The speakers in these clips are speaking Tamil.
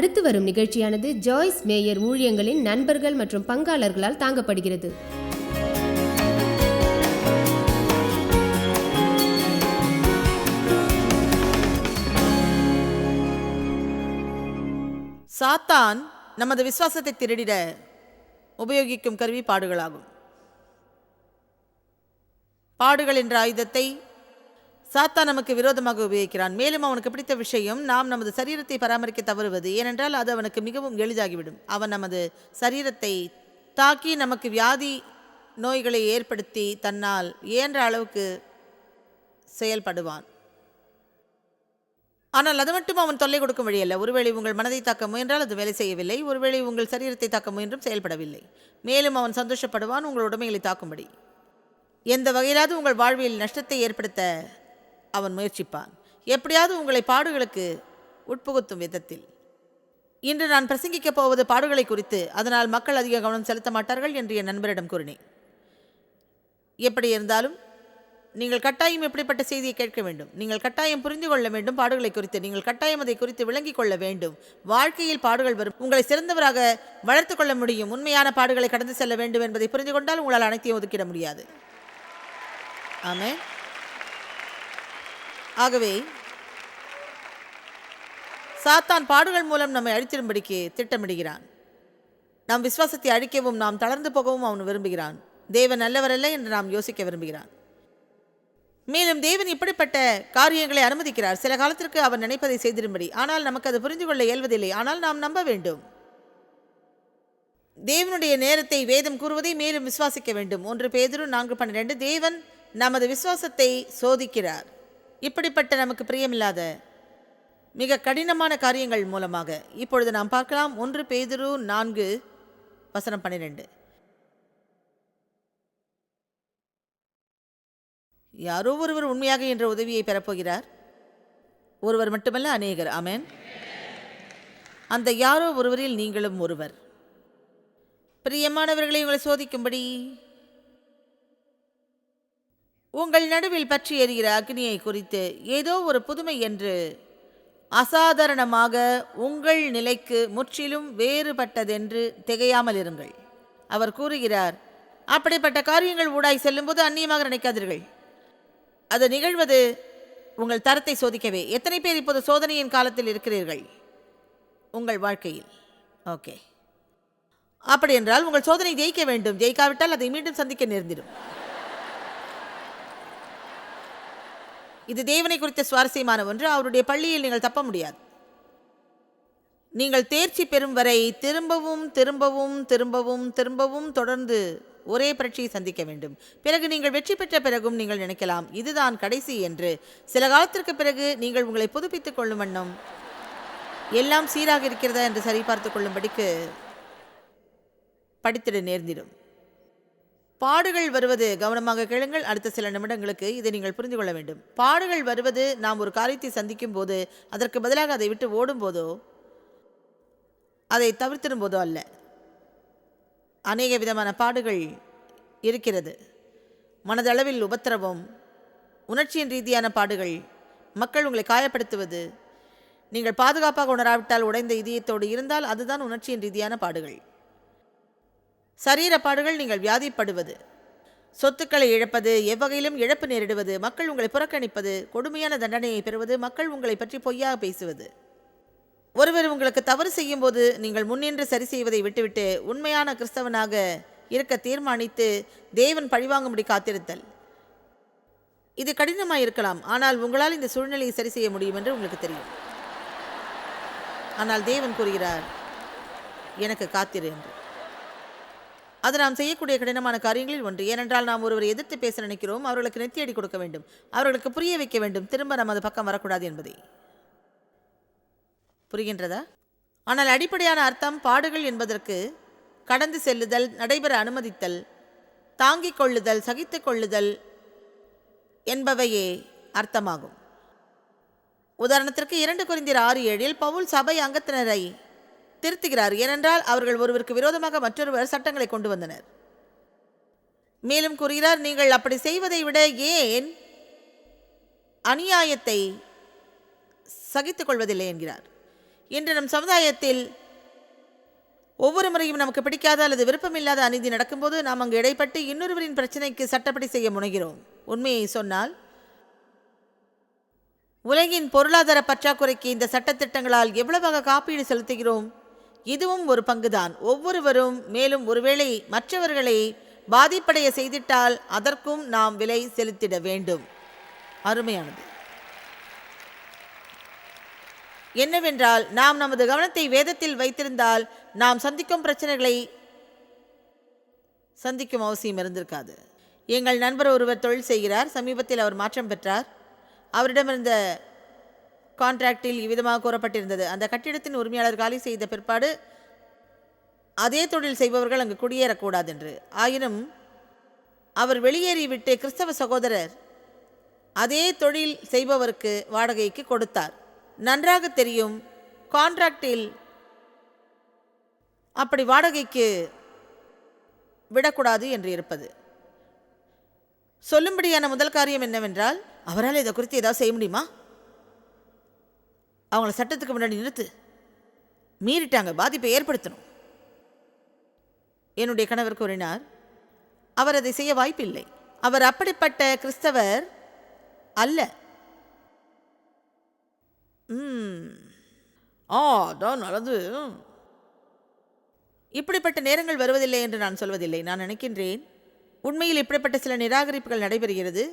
அடுத்து வரும் நிகழ்ச்சியானது ஜாய்ஸ் மேயர் ஊழியங்களின் நண்பர்கள் மற்றும் பங்காளர்களால் தாங்கப்படுகிறது. சாத்தான் நமது விசுவாசத்தை திருடிட உபயோகிக்கும் கருவி பாடுகளாகும் பாடுகள் என்ற ஆயுதத்தை சாத்தான் நமக்கு விரோதமாக உபயோகிக்கிறான். மேலும் அவனுக்கு பிடித்த விஷயம் நாம் நமது சரீரத்தை பராமரிக்க தவறுவது. ஏனென்றால் அது அவனுக்கு மிகவும் எளிதாகிவிடும். அவன் நமது சரீரத்தை தாக்கி நமக்கு வியாதி நோய்களை ஏற்படுத்தி தன்னால் இயன்ற அளவுக்கு செயல்படுவான். ஆனால் அது மட்டும் அவன் தொல்லை கொடுக்கும் வழியல்ல. ஒருவேளை உங்கள் மனதை தாக்க முயன்றால் அது வேலை செய்யவில்லை. ஒருவேளை உங்கள் சரீரத்தை தாக்க முயன்றும் செயல்படவில்லை. மேலும் அவன் சந்தோஷப்படுவான் உங்கள் உடைமைகளை தாக்கும்படி. எந்த வகையிலாவது உங்கள் வாழ்வில் நஷ்டத்தை ஏற்படுத்த அவன் முயற்சிப்பான். எப்படியாவது உங்களை பாடுகளுக்கு உட்புகுத்தும் விதத்தில். இன்று நான் பிரசங்கிக்கப் போவது பாடுகளை குறித்து அதனால் மக்கள் அதிக கவனம் செலுத்த மாட்டார்கள் என்று என் நண்பரிடம் கூறினேன். எப்படி இருந்தாலும் நீங்கள் கட்டாயம் எப்படிப்பட்ட செய்தியை கேட்க வேண்டும்? நீங்கள் கட்டாயம் புரிந்து கொள்ள வேண்டும் பாடுகளை குறித்து. நீங்கள் கட்டாயம் அதை குறித்து விளங்கிக் கொள்ள வேண்டும். வாழ்க்கையில் பாடுகள் வரும். உங்களை சிறந்தவராக வளர்த்துக் கொள்ள முடியும். உண்மையான பாடுகளை கடந்து செல்ல வேண்டும் என்பதை புரிந்து கொண்டால் உங்களால் அனைத்தையும் ஒதுக்கிட முடியாது. ஆமே ஆகவே சாத்தான் பாடுகள் மூலம் நம்மை அழித்திடும்படிக்கு திட்டமிடுகிறான். நம் விசுவாசத்தை அழிக்கவும் நாம் தளர்ந்து போகவும் அவன் விரும்புகிறான். தேவன் நல்லவரல்ல என்று நாம் யோசிக்க விரும்புகிறான். மேலும் தேவன் இப்படிப்பட்ட காரியங்களை அனுமதிக்கிறார். சில காலத்திற்கு அவர் நினைப்பதை செய்திரும்படி ஆனால் நமக்கு அது புரிந்து கொள்ள இயல்வதில்லை. ஆனால் நாம் நம்ப வேண்டும். தேவனுடைய நேரத்தை வேதம் கூறுவதை மேலும் விசுவாசிக்க வேண்டும். ஒன்று பேதரும் நான்கு பன்னிரெண்டு தேவன் நமது விசுவாசத்தை சோதிக்கிறார். இப்படிப்பட்ட நமக்கு பிரியமில்லாத மிக கடினமான காரியங்கள் மூலமாக இப்பொழுது நாம் பார்க்கலாம். ஒன்று பேதுரு நான்கு வசனம் பன்னிரெண்டு. யாரோ ஒருவர் உண்மையாக என்ற உதவியை பெறப்போகிறார். ஒருவர் மட்டுமல்ல அநேகர். அமேன் அந்த யாரோ ஒருவரில் நீங்களும் ஒருவர். பிரியமானவர்களை உங்களை சோதிக்கும்படி உங்கள் நடுவில் பற்றி எறிகிற அக்னியை குறித்து ஏதோ ஒரு புதுமை என்று அசாதாரணமாக உங்கள் நிலைக்கு முற்றிலும் வேறுபட்டதென்று திகையாமல் இருங்கள். அவர் கூறுகிறார் அப்படிப்பட்ட காரியங்கள் ஊடாய் செல்லும்போது அந்நியமாக நினைக்காதீர்கள். அது நிகழ்வது உங்கள் தரத்தை சோதிக்கவே. எத்தனை பேர் இப்போது சோதனையின் காலத்தில் இருக்கிறீர்கள்? உங்கள் வாழ்க்கையில். ஓகே. அப்படி என்றால் உங்கள் சோதனை ஜெயிக்க வேண்டும். ஜெயிக்காவிட்டால் அதை மீண்டும் சந்திக்க நேர்ந்திடும். இது தேவனை குறித்த சுவாரஸ்யமான ஒன்று. அவருடைய பள்ளியில் நீங்கள் தப்ப முடியாது. நீங்கள் தேர்ச்சி பெறும் வரை திரும்பவும் திரும்பவும் திரும்பவும் திரும்பவும் தொடர்ந்து ஒரே பரீட்சையை சந்திக்க வேண்டும். பிறகு நீங்கள் வெற்றி பெற்ற பிறகும் நீங்கள் நினைக்கலாம் இதுதான் கடைசி என்று. சில காலத்திற்கு பிறகு நீங்கள் உங்களை புதுப்பித்துக் கொள்ளும் வண்ணம். எல்லாம் சீராக இருக்கிறதா என்று சரிபார்த்துக் கொள்ளும்படிக்கு படித்திட நேர்ந்திடும். பாடுகள் வருவது கவனமாக கேளுங்கள். அடுத்த சில நிமிடங்களுக்கு இதை நீங்கள் புரிந்து கொள்ள வேண்டும். பாடுகள் வருவது நாம் ஒரு காரியத்தை சந்திக்கும் போது அதற்கு பதிலாக அதை விட்டு ஓடும் போதோ அதை தவிர்த்திடும் போதோ அல்ல. அநேக விதமான பாடுகள் இருக்கிறது. மனதளவில் உபத்திரவம் உணர்ச்சியின் ரீதியான பாடுகள் மக்கள் உங்களை காயப்படுத்துவது நீங்கள் பாதுகாப்பாக உணராவிட்டால் உடைந்த இதயத்தோடு இருந்தால் அதுதான் உணர்ச்சியின் ரீதியான பாடுகள். சரீரப்பாடுகள் நீங்கள் வியாதிப்படுவது. சொத்துக்களை இழப்பது எவ்வகையிலும் இழப்பு நேரிடுவது மக்கள் உங்களை புறக்கணிப்பது கொடுமையான தண்டனையை பெறுவது மக்கள் உங்களை பற்றி பொய்யாக பேசுவது. ஒருவர் உங்களுக்கு தவறு செய்யும்போது நீங்கள் முன்னின்று சரி செய்வதை விட்டுவிட்டு உண்மையான கிறிஸ்தவனாக இருக்க தீர்மானித்து தேவன் பழிவாங்கும்படி காத்திருத்தல். இது கடினமாக இருக்கலாம் ஆனால் உங்களால் இந்த சூழ்நிலையை சரி செய்ய முடியும் என்று உங்களுக்கு தெரியும். ஆனால் தேவன் கூறுகிறார் எனக்கு காத்திரு என்று. அது நாம் செய்யக்கூடிய கடினமான காரியங்களில் ஒன்று. ஏனென்றால் நாம் ஒருவரை எதிர்த்து பேச நினைக்கிறோம் அவர்களுக்கு நெத்தியடி கொடுக்க வேண்டும். அவர்களுக்கு புரிய வைக்க வேண்டும். திரும்ப நமது பக்கம் வரக்கூடாது என்பதை. புரிகின்றதா? ஆனால் அடிப்படையான அர்த்தம் பாடுகள் என்பதற்கு கடந்து செல்லுதல் நடைபெற அனுமதித்தல் தாங்கிக் கொள்ளுதல் சகித்துக் கொள்ளுதல் என்பவையே அர்த்தமாகும். உதாரணத்திற்கு இரண்டு குறிந்தியர் ஆறு ஏழில் பவுல் சபை அங்கத்தினரை திருத்துகிறார். ஏனென்றால் அவர்கள் ஒருவருக்கு விரோதமாக மற்றொருவர் சட்டங்களை கொண்டு வந்தனர். மேலும் கூறுகிறார் நீங்கள் அப்படி செய்வதை விட ஏன் அநியாயத்தை சகித்துக் கொள்வதில்லை? என்கிறார். இன்று நம் சமுதாயத்தில் ஒவ்வொரு முறையும் நமக்கு பிடிக்காத அல்லது விருப்பமில்லாத அநீதி நடக்கும்போது நாம் அங்கு இடைப்பட்டு இன்னொருவரின் பிரச்சனைக்கு சட்டப்படி செய்ய முனைகிறோம். உண்மையை சொன்னால் உலகின் பொருளாதார பற்றாக்குறைக்கு இந்த சட்டத்திட்டங்களால் எவ்வளவாக காப்பீடு செலுத்துகிறோம் இதுவும் ஒரு பங்குதான். ஒவ்வொருவரும் மேலும் ஒருவேளை மற்றவர்களை பாதிப்படைய செய்திட்டால் அதற்கும் நாம் விலை செலுத்திட வேண்டும். அருமையானது. என்னவென்றால் நாம் நமது கவனத்தை வேதத்தில் வைத்திருந்தால் நாம் சந்திக்கும் பிரச்சனைகளை சந்திக்கும் அவசியம் இருந்திருக்காது. எங்கள் நண்பர் ஒருவர் தொழில் செய்கிறார். சமீபத்தில் அவர் மாற்றம் பெற்றார். அவரிடமிருந்த கான்ட்ராக்டில் இவ்விதமாக கூறப்பட்டிருந்தது அந்த கட்டிடத்தின் உரிமையாளர் காலி செய்த பிற்பாடு அதே தொழில் செய்பவர்கள் அங்கு குடியேறக்கூடாது என்று ஆயினும் அவர் வெளியேறிவிட்டு கிறிஸ்தவ சகோதரர் அதே தொழில் செய்பவருக்கு வாடகைக்கு கொடுத்தார். நன்றாக தெரியும் கான்ட்ராக்டில் அப்படி வாடகைக்கு விடக்கூடாது என்று இருப்பது. சொல்லும்படியான முதல் காரியம் என்னவென்றால் அவரால் இதை குறித்து ஏதாவது செய்ய முடியுமா? அவங்கள சட்டத்துக்கு முன்னாடி நிறுத்து. மீறிட்டாங்க. பாதிப்பை ஏற்படுத்தணும். என்னுடைய கணவர் கூறினார் அவர் அதை செய்ய வாய்ப்பில்லை. அவர் அப்படிப்பட்ட கிறிஸ்தவர் அல்ல. ம் ஆ அதான் நல்லது. இப்படிப்பட்ட நேரங்கள் வருவதில்லை என்று நான் சொல்வதில்லை. நான் நினைக்கின்றேன் உண்மையில் இப்படிப்பட்ட சில நிராகரிப்புகள் நடைபெறுகிறது.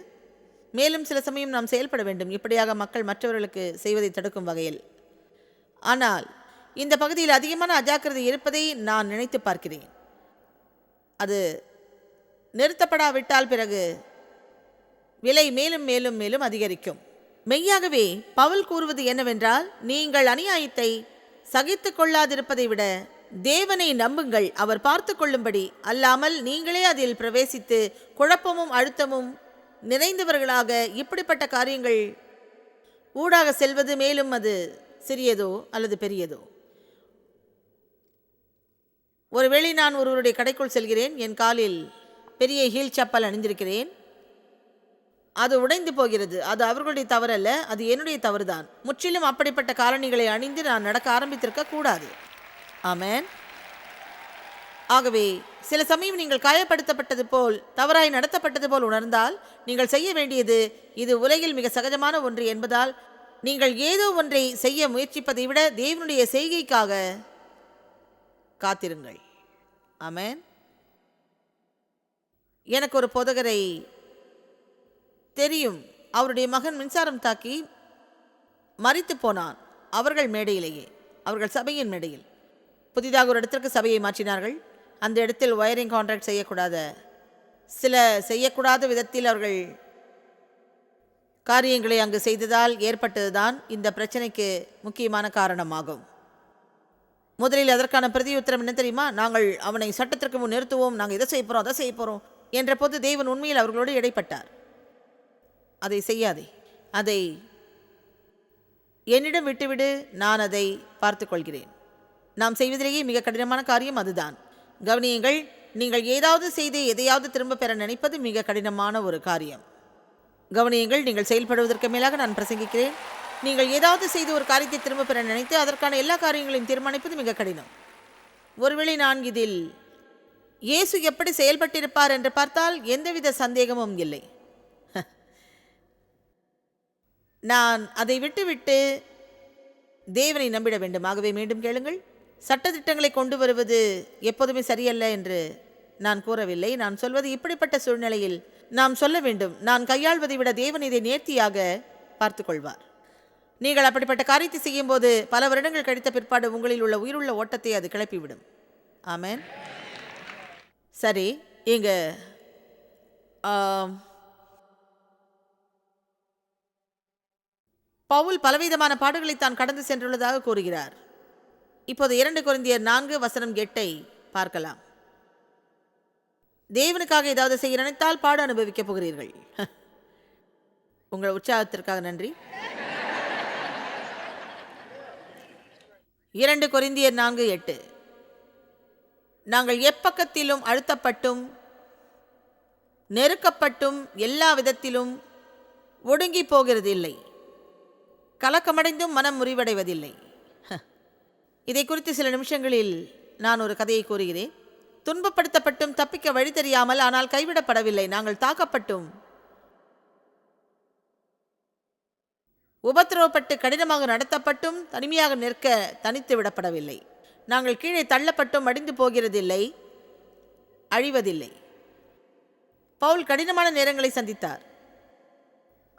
மேலும் சில சமயம் நாம் செயல்பட வேண்டும். இப்படியாக மக்கள் மற்றவர்களுக்கு செய்வதை தடுக்கும் வகையில். ஆனால் இந்த பகுதியில் அதிகமான அஜாக்கிரதை இருப்பதை நான் நினைத்து பார்க்கிறேன். அது நிறுத்தப்படாவிட்டால் பிறகு விலை மேலும் மேலும் மேலும் அதிகரிக்கும். மெய்யாகவே பவுல் கூறுவது என்னவென்றால் நீங்கள் அநியாயத்தை சகித்து கொள்ளாதிருப்பதை விட தேவனை நம்புங்கள். அவர் பார்த்து கொள்ளும்படி அல்லாமல் நீங்களே அதில் பிரவேசித்து குழப்பமும் அழுத்தமும் நிறைந்தவர்களாக இப்படிப்பட்ட காரியங்கள் ஊடாக செல்வது மேலும் அது சிறியதோ அல்லது பெரியதோ? ஒருவேளை நான் ஒருவருடைய கடைக்குள் செல்கிறேன் என் காலில் பெரிய ஹீல் சப்பல் அணிந்திருக்கிறேன். அது உடைந்து போகிறது. அது அவர்களுடைய தவறல்ல அது என்னுடைய தவறுதான். முற்றிலும் அப்படிப்பட்ட காலணிகளை அணிந்து நான் நடக்க ஆரம்பித்திருக்க கூடாது. ஆமேன். ஆகவே சில சமயம் நீங்கள் காயப்படுத்தப்பட்டது போல் தவறாய் நடத்தப்பட்டது போல் உணர்ந்தால் நீங்கள் செய்ய வேண்டியது இது உலகில் மிக சகஜமான ஒன்று என்பதால் நீங்கள் ஏதோ ஒன்றை செய்ய முயற்சிப்பதை விட தேவனுடைய செய்கைக்காக காத்திருங்கள். ஆமென். எனக்கு ஒரு பொதகரை தெரியும். அவருடைய மகன் மின்சாரம் தாக்கி மறித்து போனான். அவர்கள் மேடையிலேயே அவர்கள் சபையின் மேடையில். புதிதாக ஒரு இடத்திற்கு சபையை மாற்றினார்கள். அந்த இடத்தில் ஒயரிங் கான்ட்ராக்ட் செய்யக்கூடாத. சில செய்யக்கூடாத விதத்தில் அவர்கள் காரியங்களை அங்கு செய்ததால் ஏற்பட்டதுதான் இந்த பிரச்சனைக்கு முக்கியமான காரணமாகும். முதலில் அதற்கான பிரதியுத்தரம் என்ன தெரியுமா? நாங்கள் அவனை சட்டத்திற்கு முன் நிறுத்துவோம் நாங்கள் இதை செய்ய போகிறோம் அதை செய்ய போகிறோம் என்ற போது தேவன் உண்மையில் அவர்களோடு இடைப்பட்டார். அதை செய்யாதே. அதை என்னிடம் விட்டுவிடு நான் அதை பார்த்துக்கொள்கிறேன் நாம் செய்வதிலேயே மிக கடினமான காரியம் அதுதான். கவனியுங்கள் நீங்கள் ஏதாவது செய்து எதையாவது திரும்ப பெற நினைப்பது மிக கடினமான ஒரு காரியம். கவனியுங்கள் நீங்கள் செயல்படுவதற்கு மேலாக நான் பிரசங்கிக்கிறேன். நீங்கள் ஏதாவது செய்து ஒரு காரியத்தை திரும்ப பெற நினைத்து அதற்கான எல்லா காரியங்களையும் தீர்மானிப்பது மிக கடினம். ஒருவேளை நான் இதில் இயேசு எப்படி செயல்பட்டிருப்பார் என்று பார்த்தால் எந்தவித சந்தேகமும் இல்லை. நான் அதை விட்டுவிட்டு தேவனை நம்பிட வேண்டும் ஆகவே மீண்டும் கேளுங்கள். சட்டத்திட்டங்களை கொண்டு வருவது எப்போதுமே சரியல்ல என்று நான் கூறவில்லை. நான் சொல்வது இப்படிப்பட்ட சூழ்நிலையில் நாம் சொல்ல வேண்டும். நான் கையாள்வதை விட தேவன் இதை நேர்த்தியாக பார்த்து கொள்வார். நீங்கள் அப்படிப்பட்ட காரியத்தை செய்யும்போது பல வருடங்கள் கழித்த பிற்பாடு உங்களில் உள்ள உயிருள்ள ஓட்டத்தை அது கிளப்பிவிடும். ஆமென். சரி இங்க பவுல் பலவிதமான பாடுகளை தான் கடந்து சென்றுள்ளதாக கூறுகிறார். இப்போது இரண்டு குருந்தியர் நான்கு வசனம் எட்டை பார்க்கலாம். தேவனுக்காக ஏதாவது செய்ய நினைத்தால் பாடு அனுபவிக்கப் போகிறீர்கள். உங்கள் உற்சாகத்திற்காக நன்றி. இரண்டு கொரிந்தியர் நான்கு எட்டு. நாங்கள் எப்பக்கத்திலும் அழுத்தப்பட்டும் நெருக்கப்பட்டும் எல்லா விதத்திலும் ஒடுங்கி போகிறது இல்லை கலக்கமடைந்தும் மனம் முறிவடைவதில்லை. ஹ. இதை குறித்து சில நிமிஷங்களில் நான் ஒரு கதையை கூறுகிறேன். துன்பப்படுத்தப்பட்டும் தப்பிக்க வழி தெரியாமல் ஆனால் கைவிடப்படவில்லை. நாங்கள் தாக்கப்பட்டும். உபத்திரவப்பட்டு கடினமாக நடத்தப்பட்டும் தனிமையாக நிற்க தனித்து விடப்படவில்லை. நாங்கள் கீழே தள்ளப்பட்டும் அடிந்து போகிறதில்லை அழிவதில்லை. பவுல் கடினமான நேரங்களை சந்தித்தார்.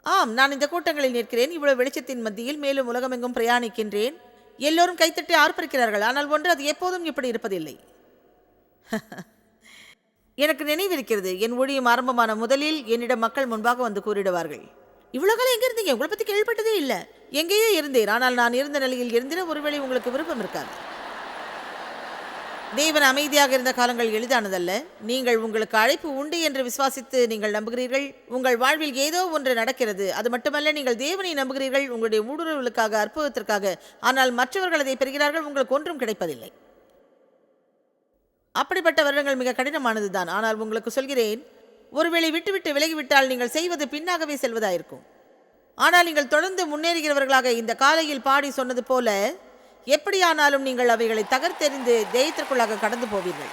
ஆம் நான் இந்த கூட்டங்களில் நிற்கிறேன். இவ்வளவு வெளிச்சத்தின் மத்தியில் மேலும் உலகமெங்கும் பிரயாணிக்கின்றேன். எல்லோரும் கைத்தட்டி ஆர்ப்பரிக்கிறார்கள். ஆனால் ஒன்று அது எப்போதும் இப்படி இருப்பதில்லை. எனக்கு நினைவிருக்கிறது என் ஊழியம் ஆரம்பமான முதலில் என்னிடம் மக்கள் முன்பாக வந்து கூறிடுவார்கள். இவ்வளோ காலம் எங்கே இருந்தீங்க? உங்களை பற்றி கேள்விப்பட்டதே இல்லை. எங்கேயோ இருந்தேன். ஆனால் நான் இருந்த நிலையில் இருந்தேன் ஒருவேளை உங்களுக்கு விருப்பம் இருக்காது. தேவன் அமைதியாக இருந்த காலங்கள் எளிதானதல்ல. நீங்கள் உங்களுக்கு அழைப்பு உண்டு என்று விசுவாசித்து நீங்கள் நம்புகிறீர்கள். உங்கள் வாழ்வில் ஏதோ ஒன்று நடக்கிறது. அது மட்டுமல்ல நீங்கள் தேவனை நம்புகிறீர்கள். உங்களுடைய ஊடுருவலுக்காக அற்புதத்திற்காக. ஆனால் மற்றவர்கள் அதை பெறுகிறார்கள். உங்களுக்கு ஒன்றும் கிடைப்பதில்லை. அப்படிப்பட்ட வருடங்கள் மிக கடினமானதுதான். ஆனால் உங்களுக்கு சொல்கிறேன் ஒருவேளை விட்டுவிட்டு விலகிவிட்டால் நீங்கள் செய்வது பின்னாகவே செல்வதாயிருக்கும். ஆனால் நீங்கள் தொடர்ந்து முன்னேறுகிறவர்களாக இந்த காலையில் பாடி சொன்னது போல எப்படியானாலும் நீங்கள் அவைகளை தகர்த்தெறிந்து ஜெயத்திற்குள்ளாக கடந்து போவீர்கள்.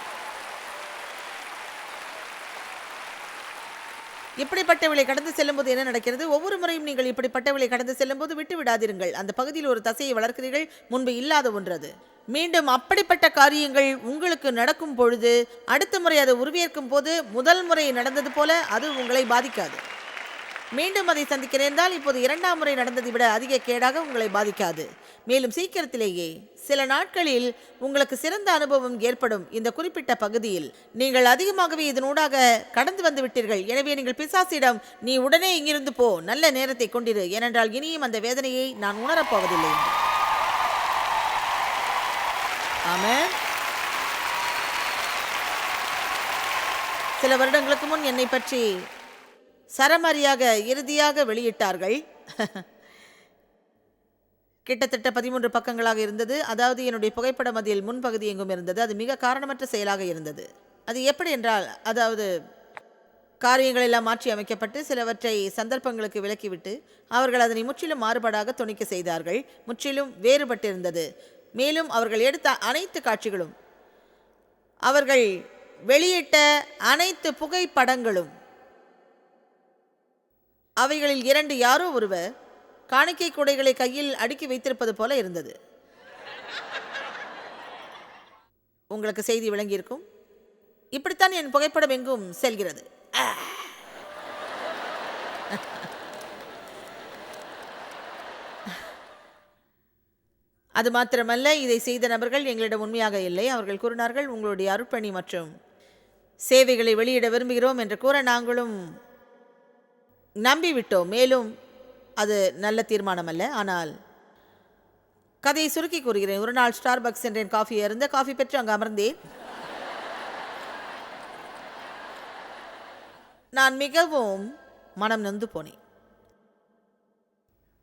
இப்படிப்பட்டவளை கடந்து செல்லும்போது என்ன நடக்கிறது? ஒவ்வொரு முறையும் நீங்கள் இப்படிப்பட்டவளை கடந்து செல்லும்போது விட்டு விடாதீர்கள் அந்த பகுதியில் ஒரு தசையை வளர்க்கிறீர்கள் முன்பு இல்லாத ஒன்றது. மீண்டும் அப்படிப்பட்ட காரியங்கள் உங்களுக்கு நடக்கும் பொழுது அடுத்த முறை அதை உருவேற்கும் போது முதல் முறை நடந்தது போல அது உங்களை பாதிக்காது. மீண்டும் அதை சந்திக்க நேர்ந்தால் இப்போது இரண்டாம் முறை நடந்ததை விட அதிக கேடாக உங்களை பாதிக்காது. மேலும் சீக்கிரத்திலேயே சில நாட்களில் உங்களுக்கு சிறந்த அனுபவம் ஏற்படும் இந்த குறிப்பிட்ட பகுதியில். நீங்கள் அதிகமாகவே இதனூடாக கடந்து வந்து விட்டீர்கள். எனவே நீங்கள் பிசாசிடம் நீ உடனே இங்கிருந்து போ. நல்ல நேரத்தை கொண்டிரு. ஏனென்றால் இனியும் அந்த வேதனையை நான் உணரப்போவதில்லை ஆமென். சில வருடங்களுக்கு முன் என்னை பற்றி சரமாரியாக இறுதியாக வெளியிட்டார்கள். கிட்டத்தட்ட பதிமூன்று பக்கங்களாக இருந்தது. அதாவது என்னுடைய புகைப்படம் அதில் முன்பகுதி எங்கும் இருந்தது. அது மிக காரணமற்ற செயலாக இருந்தது. அது எப்படி என்றால் அதாவது காரியங்களெல்லாம் மாற்றி அமைக்கப்பட்டு சிலவற்றை சந்தர்ப்பங்களுக்கு விலக்கிவிட்டு அவர்கள் அதனை முற்றிலும் மாறுபாடாக துணிக்க செய்தார்கள். முற்றிலும் வேறுபட்டிருந்தது. மேலும் அவர்கள் எடுத்த அனைத்து காட்சிகளும் அவர்கள் வெளியிட்ட அனைத்து புகைப்படங்களும் அவைகளில் இரண்டு யாரோ ஒருவர் காணிக்கை கூடைகளை கையில் அடுக்கி வைத்திருப்பது போல இருந்தது. உங்களுக்கு செய்தி விளங்கியிருக்கும். இப்படித்தான் என் புகைப்படம் எங்கும் செல்கிறது. அது மாத்திரமல்ல இதை செய்த நபர்கள் எங்களிடம் உண்மையாக இல்லை. அவர்கள் கூறினார்கள் உங்களுடைய அருட்பணி மற்றும் சேவைகளை வெளியிட விரும்புகிறோம் என்று கூற நாங்களும் நம்பிவிட்டோம். மேலும் அது நல்ல தீர்மானம் அல்ல ஆனால் கதையை சுருக்கி கூறுகிறேன். ஒரு நாள் ஸ்டார் பக்ஸ் என்றேன் காஃபி இருந்த காஃபி பெற்று அங்கு அமர்ந்தேன். நான் மிகவும் மனம் நொந்து போனேன்.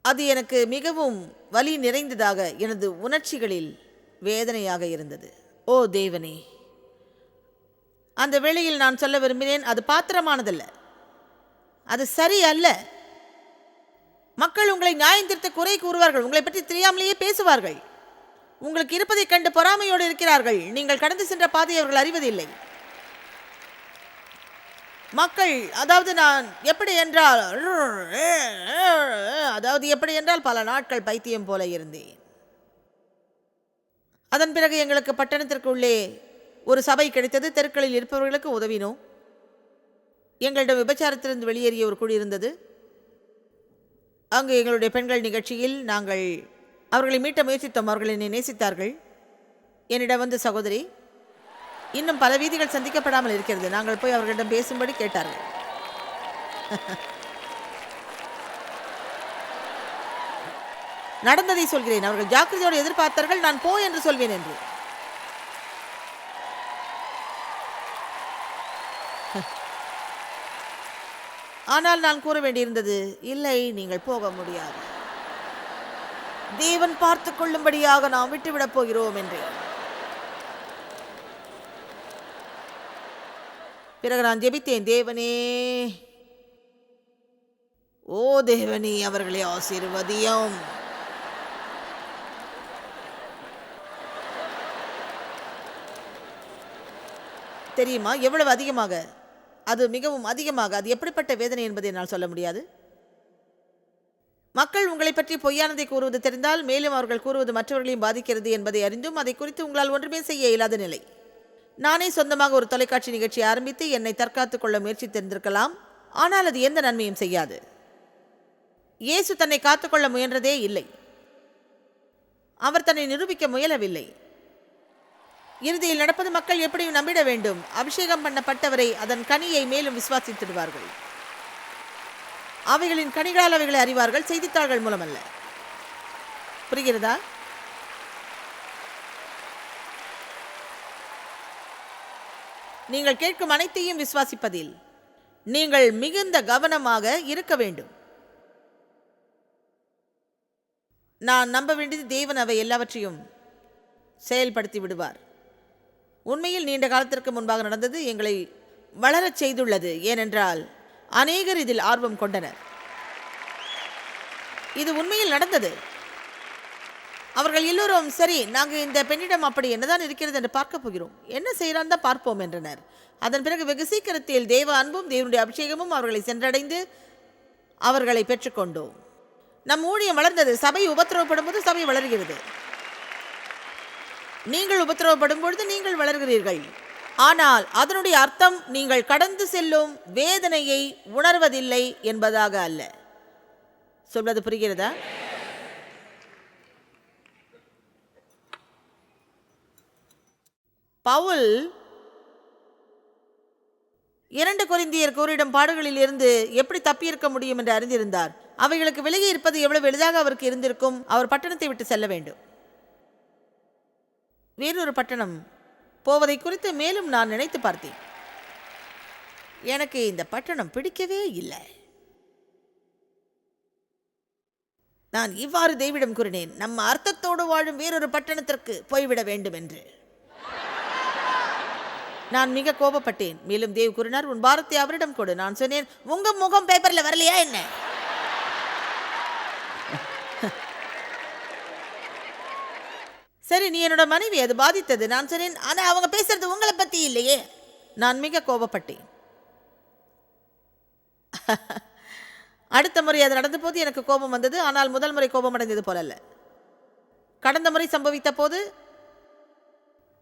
அது எனக்கு மிகவும் வலி நிறைந்ததாக எனது உணர்ச்சிகளில் வேதனையாக இருந்தது. ஓ தேவனே. அந்த வேளையில் நான் சொல்ல விரும்பினேன் அது பாத்திரமானதல்ல. அது சரி அல்ல மக்கள் உங்களை நியாயம் திருத்த குறை கூறுவார்கள். உங்களை பற்றி தெரியாமலேயே பேசுவார்கள். உங்களுக்கு இருப்பதைக் கண்டு பொறாமையோடு இருக்கிறார்கள். நீங்கள் கடந்து சென்ற பாதை அவர்கள் அறிவதில்லை. மக்கள் அதாவது நான் எப்படி என்றால் அதாவது எப்படி என்றால் பல நாட்கள் பைத்தியம் போல இருந்தேன். அதன் பிறகு எங்களுக்கு பட்டணத்திற்குள்ளே ஒரு சபை கிடைத்தது. தெருக்களில் இருப்பவர்களுக்கு உதவினோம். எங்களிடம் விபச்சாரத்திலிருந்து வெளியேறிய ஒரு குழு இருந்தது. அங்கு எங்களுடைய பெண்கள் நிகழ்ச்சியில் நாங்கள் அவர்களை மீட்ட முயற்சித்தோம். அவர்கள் என்னை நேசித்தார்கள். என்னிடம் வந்து சகோதரி இன்னும் பல வீதிகள் சந்திக்கப்படாமல் இருக்கிறது. நாங்கள் போய் அவர்களிடம் பேசும்படி கேட்டார்கள். நடந்ததை சொல்கிறேன். அவர்கள் ஜாக்கிரதையோடு எதிர்பார்த்தார்கள். நான் போ என்று சொல்வேன் என்று. ஆனால் நான் கூற வேண்டியிருந்தது இல்லை நீங்கள் போக முடியாது. தேவன் பார்த்து கொள்ளும்படியாக நாம் விட்டுவிடப் போகிறோம் என்றேன். பிறகு நான் ஜெபித்தேன் தேவனே ஓ தேவனி அவர்களை ஆசீர்வதியம். தெரியுமா எவ்வளவு அதிகமாக? அது மிகவும் அதிகமாக அது எப்படிப்பட்ட வேதனை என்பதை என்னால் சொல்ல முடியாது. மக்கள் உங்களை பற்றி பொய்யானதை கூறுவது தெரிந்தால் மேலும் அவர்கள் கூறுவது மற்றவர்களையும் பாதிக்கிறது என்பதை அறிந்தும் அதை குறித்து உங்களால் ஒன்றுமே செய்ய இயலாத நிலை. நானே சொந்தமாக ஒரு தொலைக்காட்சி நிகழ்ச்சியை ஆரம்பித்து என்னை தற்காத்துக் கொள்ள முயற்சித்திருந்திருக்கலாம் ஆனால் அது எந்த நன்மையும் செய்யாது. இயேசு தன்னை காத்துக்கொள்ள முயன்றதே இல்லை. அவர் தன்னை நிரூபிக்க முயலவில்லை. இறுதியில் நடப்பது மக்கள் எப்படியும் நம்பிட வேண்டும்? அபிஷேகம் பண்ணப்பட்டவரை அதன் கனியை மேலும் விசுவாசித்திடுவார்கள். அவைகளின் கனிகளால் அவைகளை அறிவார்கள் செய்தித்தாள்கள் மூலமல்ல. புரிகிறதா? நீங்கள் கேட்கும் அனைத்தையும் விசுவாசிப்பதில் நீங்கள் மிகுந்த கவனமாக இருக்க வேண்டும். நான் நம்ப வேண்டியது தேவன் அவை எல்லாவற்றையும் செயல்படுத்தி விடுவார். உண்மையில் நீண்ட காலத்திற்கு முன்பாக நடந்தது எங்களை வளரச் செய்துள்ளது. ஏனென்றால் அநேகர் இதில் ஆர்வம் கொண்டனர். இது உண்மையில் நடந்தது. அவர்கள் எல்லோரும் சரி நாங்கள் இந்த பெண்ணிடம் அப்படி என்னதான் இருக்கிறது என்று பார்க்க போகிறோம். என்ன செய்கிறான் தான் பார்ப்போம் என்றனர். அதன் பிறகு வெகு சீக்கிரத்தில் தேவ அன்பும் தேவனுடைய அபிஷேகமும் அவர்களை சென்றடைந்து அவர்களை பெற்றுக்கொண்டோம். நம் ஊழியம் வளர்ந்தது. சபை உபத்திரவப்படும் போது சபை வளர்கிறது. நீங்கள் உபத்திரவப்படும் பொழுது நீங்கள் வளர்கிறீர்கள். ஆனால் அதனுடைய அர்த்தம் நீங்கள் கடந்து செல்லும் வேதனையை உணர்வதில்லை என்பதாக அல்ல. சொல்வது புரிகிறதா? பவுல் இரண்டு கொரிந்தியர் கூறிடும் பாடுகளில் இருந்து எப்படி தப்பியிருக்க முடியும் என்று அறிந்திருந்தார். அவைகளுக்கு விலகி இருப்பது எவ்வளவு எளிதாக அவருக்கு இருந்திருக்கும். அவர் பட்டணத்தை விட்டு செல்ல வேண்டும். வேறொரு பட்டணம் போவதை குறித்து மேலும் நான் நினைத்து பார்த்தேன். எனக்கு இந்த பட்டணம் பிடிக்கவே இல்லை. நான் இவ்வாறு தெய்விடம் கூறினேன் நம்ம அர்த்தத்தோடு வாழும் வேறொரு பட்டணத்திற்கு போய்விட வேண்டும் என்று நான் மிக கோபப்பட்டேன். மேலும் தேவ் கூறினார் உன் பாரத்தை அவரிடம் கொடு. நான் சொன்னேன் உங்க முகம் பேப்பர்ல வரலையா என்ன? சரி நீ என்னோட மனைவி அது பாதித்தது. நான் சொன்னேன் ஆனால் அவங்க பேசுறது உங்களை பற்றி இல்லையே. நான் மிக கோபப்பட்டேன். அடுத்த முறை அது நடந்த போது எனக்கு கோபம் வந்தது. ஆனால் முதல் முறை கோபம் அடைந்தது போலல்ல கடந்த முறை சம்பவித்த போது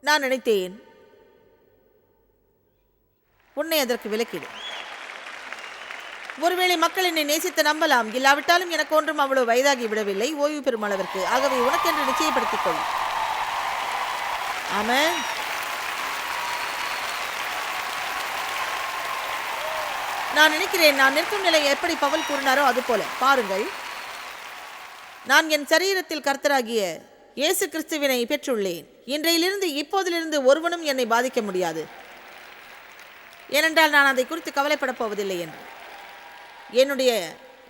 நான் நினைத்தேன் உன்னை அதற்கு விலக்கிடு ஒருவேளை மக்கள் என்னை நேசித்து நம்பலாம். இல்லாவிட்டாலும் எனக்கு ஒன்றும் அவ்வளவு வயதாகி விடவில்லை. ஓய்வு பெறும் அளவிற்கு. ஆகவே உனக்கென்று நிச்சயப்படுத்திக் கொள். ஆமென் நான் நினைக்கிறேன் நான் நிற்கும் நிலை எப்படி பவல் கூறினாரோ அது போல. பாருங்கள். நான் என் சரீரத்தில் கர்த்தராகிய இயேசு கிறிஸ்துவினை பெற்றுள்ளேன். இன்றையிலிருந்து இப்போதிலிருந்து ஒருவனும் என்னை பாதிக்க முடியாது. ஏனென்றால் நான் அதை குறித்து கவலைப்படப் போவதில்லை என்று. என்னுடைய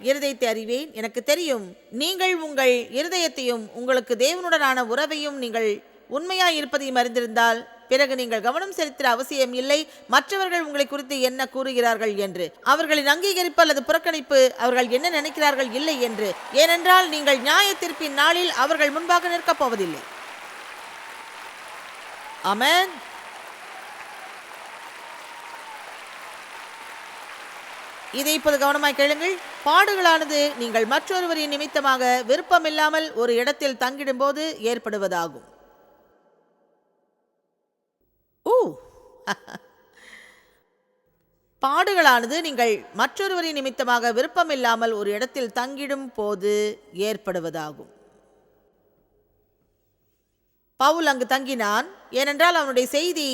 இருதயத்தை அறிவேன். எனக்கு தெரியும் நீங்கள் உங்கள் இருதயத்தையும் உங்களுக்கு தேவனுடனான உறவையும் நீங்கள் உண்மையாய் இருப்பதையும் அறிந்திருந்தால் பிறகு நீங்கள் கவனம் செலுத்திற அவசியம் இல்லை. மற்றவர்கள் உங்களை குறித்து என்ன கூறுகிறார்கள் என்று. அவர்களின் அங்கீகரிப்பு அல்லது புறக்கணிப்பு அவர்கள் என்ன நினைக்கிறார்கள் இல்லை என்று. ஏனென்றால் நீங்கள் நியாய தீர்ப்பின் நாளில் அவர்கள் முன்பாக நிற்கப் போவதில்லை. அமேன் இதை இப்போது கவனமாய் கேளுங்கள். பாடுகளானது நீங்கள் மற்றொருவரின் நிமித்தமாக விருப்பமில்லாமல் ஒரு இடத்தில் தங்கிடும்போது ஏற்படுவதாகும். ஊ பாடுகளானது நீங்கள் மற்றொருவரின் நிமித்தமாக விருப்பமில்லாமல் ஒரு இடத்தில் தங்கிடும் போது ஏற்படுவதாகும். பவுல் அங்கு தங்கினான். ஏனென்றால் அவனுடைய செய்தி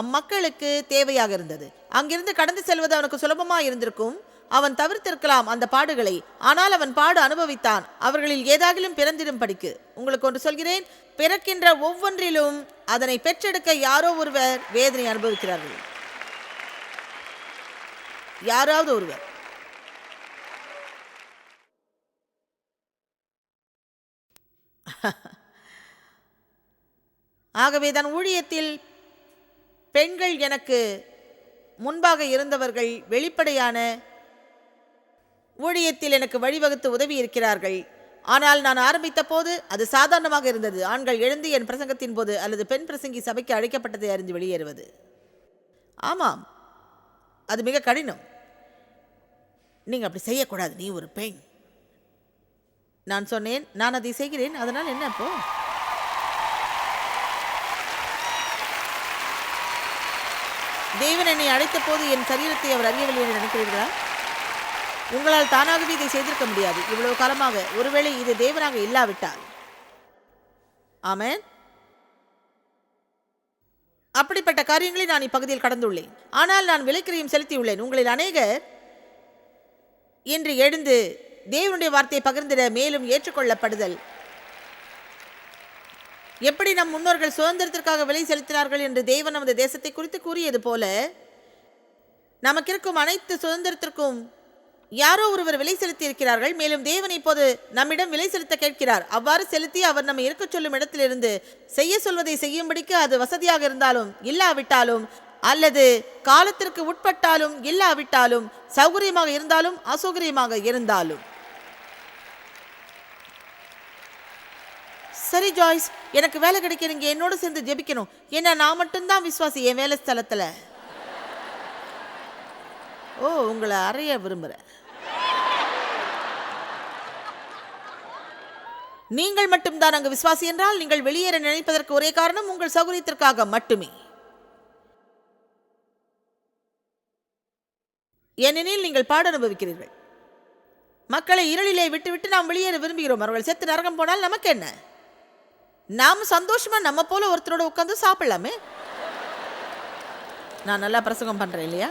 அம்மக்களுக்கு தேவையாக இருந்தது. அங்கிருந்து கடந்து செல்வது அவனுக்கு சுலபமா இருந்திருக்கும். அவன் தவிர்த்திருக்கலாம் அந்த பாடுகளை. ஆனால் அவன் பாடு அனுபவித்தான். அவர்களில் ஏதாகிலும் பிறந்திடும் படிக்கு. உங்களுக்கு ஒன்று சொல்கிறேன் பிறக்கின்ற ஒவ்வொன்றிலும் அதனை பெற்றெடுக்க யாரோ ஒருவர் வேதனை அனுபவிக்கிறார்கள். யாராவது ஒருவர். ஆகவே தன் ஊழியத்தில் பெண்கள் எனக்கு முன்பாக இருந்தவர்கள் வெளிப்படையான ஊழியத்தில் எனக்கு வழிவகுத்து உதவி இருக்கிறார்கள் ஆனால் நான் ஆரம்பித்த போது அது சாதாரணமாக இருந்தது. ஆண்கள் எழுந்து என் பிரசங்கத்தின் போது அல்லது பெண் பிரசங்கி சபைக்கு அழைக்கப்பட்டதை அறிந்து வெளியேறுவது. ஆமாம். அது மிக கடினம். நீங்கள் அப்படி செய்யக்கூடாது. நீ ஒரு பெண். நான் சொன்னேன் நான் அதை செய்கிறேன். அதனால் என்ன இப்போ தேவன் என்னை அழைத்த போது என் சரீரத்தை அவர் அறியவில்லை என்று நினைக்கிறீர்களா? உங்களால் தானாகவே இதை செய்திருக்க முடியாது. இவ்வளவு காலமாக ஒருவேளை இது தேவனாக இல்லாவிட்டால். ஆமேன். அப்படிப்பட்ட காரியங்களை நான் இப்பகுதியில் கடந்துள்ளேன். ஆனால் நான் விலைக்கிரியும் செலுத்தியுள்ளேன். உங்களில் அநேகர் இன்று எழுந்து தேவனுடைய வார்த்தையை பகிர்ந்திட மேலும் ஏற்றுக்கொள்ளப்படுதல். எப்படி நம் முன்னோர்கள் சுதந்திரத்திற்காக விலை செலுத்தினார்கள் என்று தேவன் நமது தேசத்தை குறித்து கூறியது போல நமக்கிருக்கும் அனைத்து சுதந்திரத்திற்கும் யாரோ ஒருவர் விலை செலுத்தி இருக்கிறார்கள் மேலும் தேவன் இப்போது நம்மிடம் விலை செலுத்த கேட்கிறார். அவ்வாறு செலுத்தி அவர் நம்மை இருக்கச் சொல்லும் இடத்திலிருந்து செய்ய சொல்வதை செய்யும்படிக்கு அது வசதியாக இருந்தாலும் இல்லாவிட்டாலும் அல்லது காலத்திற்கு உட்பட்டாலும் இல்லாவிட்டாலும் சௌகரியமாக இருந்தாலும் அசௌகரியமாக இருந்தாலும். சரி ஜாய்ஸ் எனக்கு வேலை கிடைக்க நீங்க என்னோட சேர்ந்து ஜெபிக்கணும். ஏன்னா நான் மட்டும்தான் விசுவாசி என் வேலை ஸ்தலத்துல. ஓ உங்களை அறைய விரும்புகிறேன் நீங்கள் மட்டும்தான் அங்கு விசுவாசி என்றால் நீங்கள் வெளியேற நினைப்பதற்கு ஒரே காரணம் உங்கள் சௌகரியத்திற்காக மட்டுமே. ஏனெனில் நீங்கள் பாட அனுபவிக்கிறீர்கள். மக்களை இருளிலே விட்டுவிட்டு நாம் வெளியேற விரும்புகிறோம். அவர்கள் செத்து நரகம் போனால் நமக்கு என்ன? நாம் சந்தோஷமா நம்ம போல ஒருத்தரோட உட்காந்து சாப்பிடலாமே? நான் நல்லா பிரசங்கம் பண்றேன் இல்லையா?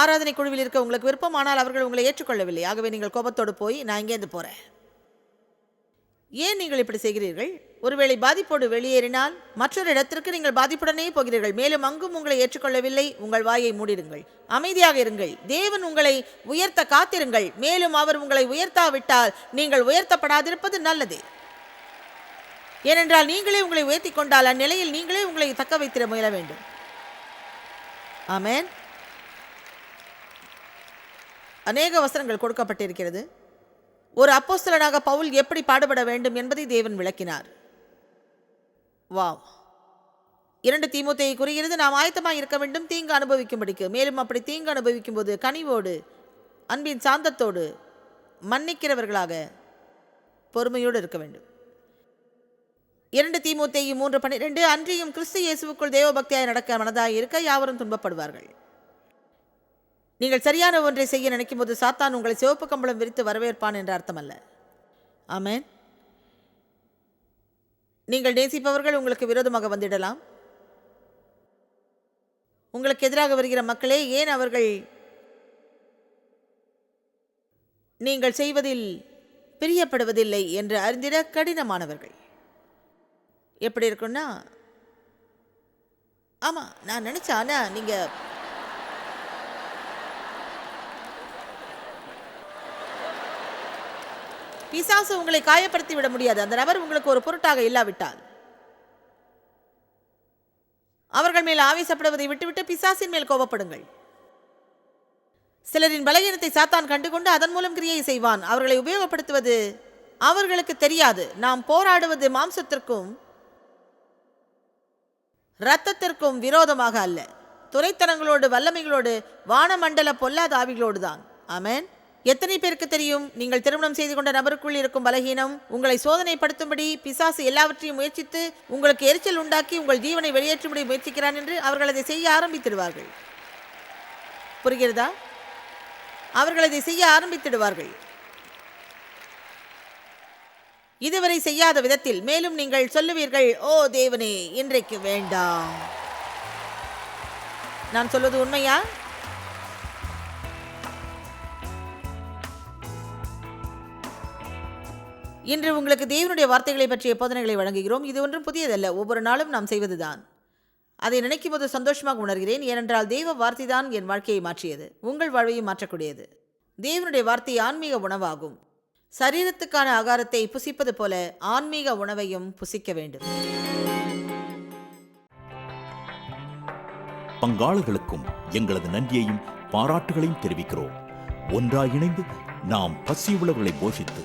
ஆராதனை குழுவில் இருக்க உங்களுக்கு விருப்பம் ஆனால் அவர்கள் உங்களை ஏற்றுக்கொள்ளவில்லை. ஆகவே நீங்கள் கோபத்தோடு போய் நான் இங்கேருந்து போறேன். ஏன் நீங்கள் இப்படி செய்கிறீர்கள்? ஒருவேளை பாதிப்போடு வெளியேறினால் மற்றொரு இடத்திற்கு நீங்கள் பாதிப்புடனே போகிறீர்கள். மேலும் அங்கும் உங்களை ஏற்றுக்கொள்ளவில்லை. உங்கள் வாயை மூடிடுங்கள். அமைதியாக இருங்கள். தேவன் உங்களை உயர்த்த காத்திருங்கள். மேலும் அவர் உங்களை உயர்த்தாவிட்டால் நீங்கள் உயர்த்தப்படாதிருப்பது நல்லது. ஏனென்றால் நீங்களே உங்களை உயர்த்தி கொண்டால் அந்நிலையில் நீங்களே உங்களை தக்க வைத்திட முயல வேண்டும். ஆமேன். அநேக வசனங்கள் கொடுக்கப்பட்டிருக்கிறது. ஒரு அப்போஸ்தலனாக பவுல் எப்படி பாடுபட வேண்டும் என்பதை தேவன் விளக்கினார். வாவ். இரண்டு தீமுத்தையை கூறுகிறது நாம் ஆயத்தமாக இருக்க வேண்டும் தீங்கு அனுபவிக்கும்படிக்கு. மேலும் அப்படி தீங்கு அனுபவிக்கும் போது கனிவோடு அன்பின் சாந்தத்தோடு மன்னிக்கிறவர்களாக பொறுமையோடு இருக்க வேண்டும். இரண்டு தீமுத்தையும் மூன்று பன்னிரெண்டு அன்றியும் கிறிஸ்து இயேசுக்குள் தேவபக்தியாய் நடக்க மனதாக இருக்க யாவரும் துன்பப்படுவார்கள். நீங்கள் சரியான ஒன்றை செய்ய நினைக்கும் போது சாத்தான் உங்களை சிவப்பு கம்பளம் விரித்து வரவேற்பான் என்ற அர்த்தமல்ல. ஆமேன். நீங்கள் நேசிப்பவர்கள் உங்களுக்கு விரோதமாக வந்திடலாம். உங்களுக்கு எதிராக வருகிற மக்களே ஏன் அவர்கள் நீங்கள் செய்வதில் பிரியப்படுவதில்லை என்று அறிந்திட கடினமானவர்கள். எப்படி இருக்குன்னா ஆமாம் நான் நினச்சேன் ஆனால் நீங்கள் பிசாசு உங்களை காயப்படுத்தி விட முடியாது. அந்த நபர் உங்களுக்கு ஒரு பொருட்டாக இல்லாவிட்டால். அவர்கள் மேல் ஆவேசப்படுவதை விட்டுவிட்டு பிசாசின் மேல் கோபப்படுங்கள். சிலரின் பலகீனத்தை சாத்தான் கண்டுகொண்டு அதன் மூலம் கிரியை செய்வான். அவர்களை உபயோகப்படுத்துவது அவர்களுக்கு தெரியாது. நாம் போராடுவது மாம்சத்திற்கும் இரத்தத்திற்கும் விரோதமாக அல்ல. துறைத்தனங்களோடு வல்லமைகளோடு வானமண்டல பொல்லாத ஆவிகளோடு தான் ஆமேன். எத்தனை பேருக்கு தெரியும்? நீங்கள் திருமணம் செய்து கொண்ட நபருக்குள் இருக்கும் பலகீனம். உங்களை சோதனைப்படுத்தும்படி பிசாசு எல்லாவற்றையும் முயற்சித்து உங்களுக்கு எரிச்சல் உண்டாக்கி உங்கள் ஜீவனை வெளியேற்றும்படி முயற்சிக்கிறான் என்று அவர்கள் அதை செய்ய ஆரம்பித்திடுவார்கள். புரிகிறதா? அவர்கள் அதை செய்ய ஆரம்பித்திடுவார்கள். இதுவரை செய்யாத விதத்தில் மேலும் நீங்கள் சொல்லுவீர்கள் ஓ தேவனே இன்றைக்கு வேண்டாம். நான் சொல்வது உண்மையா? இன்று உங்களுக்கு தேவனுடைய வார்த்தைகளை பற்றிய போதனைகளை வழங்குகிறோம். இது ஒன்றும் புதியதல்ல. ஒவ்வொரு நாளும் நாம் செய்வதுதான். அதை நினைக்கும் போது சந்தோஷமாக உணர்கிறேன். ஏனென்றால் தெய்வ வார்த்தை தான் என் வாழ்க்கையை மாற்றியது. உங்கள் வாழ்வையும் மாற்றக்கூடியது. தேவனுடைய வார்த்தை ஆன்மீக உணவாகும். சரீரத்துக்கான ஆகாரத்தை புசிப்பது போல ஆன்மீக உணவையும் புசிக்க வேண்டும். பங்காளர்களுக்கும் எங்களது நன்றியையும் பாராட்டுகளையும் தெரிவிக்கிறோம். ஒன்றாக இணைந்து நாம் பசி உழவுகளை போஷித்து